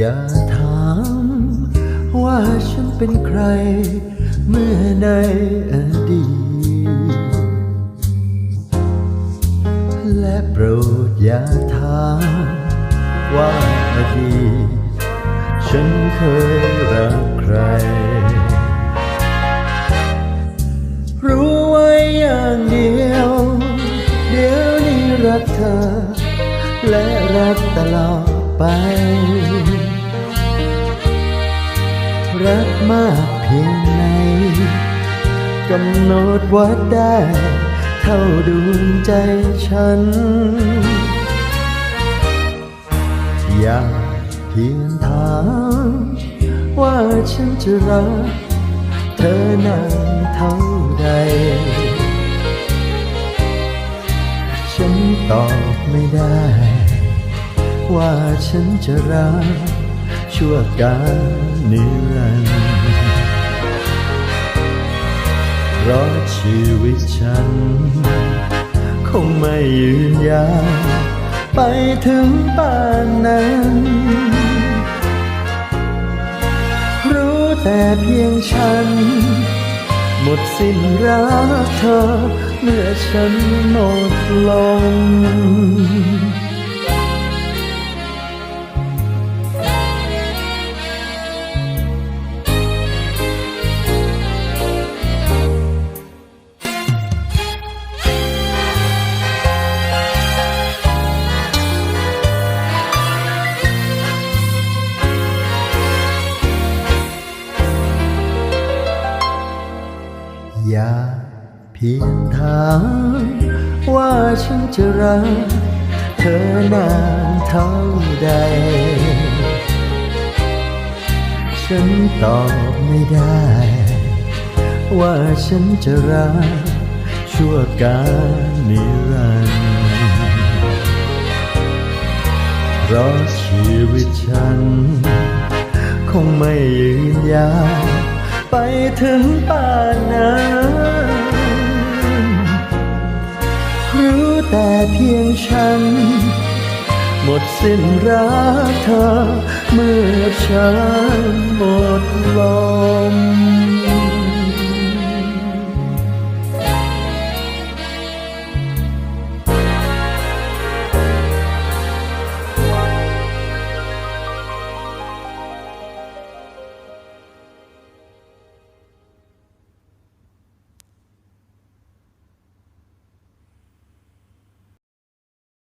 อย่าถามว่าฉันเป็นใคร เมื่อในอดีตและโปรดอย่าถามว่าอดีตฉันเคยรักใคร รู้ไว้อย่างเดียว เดี๋ยวนี้รักเธอ และรักตลอดไป รักมากเพียงไหนกำหนดวัดได้ เท่าดวงใจฉัน อยากเพียงถามว่าฉันจะรัก เธอนานเท่าใด ฉันตอบไม่ได้ ว่าฉันจะรัก ชั่วการนิรันดร์เพราะชีวิตฉัน คงไม่ยืนยาวไปถึงป่านนั้น รู้แต่เพียงฉัน หมดสิ้นรักเธอ เมื่อฉันหมดลม อย่าเพียงถามว่าฉันจะรักเธอนานเท่าใด ฉันตอบไม่ได้ ว่าฉันจะรักชั่วการนิรันดร์เพราะชีวิตฉัน คงไม่ยืนยาวไปถึงป่านนั้น หมดสิ้นรักเธอ เมื่อฉันหมดลม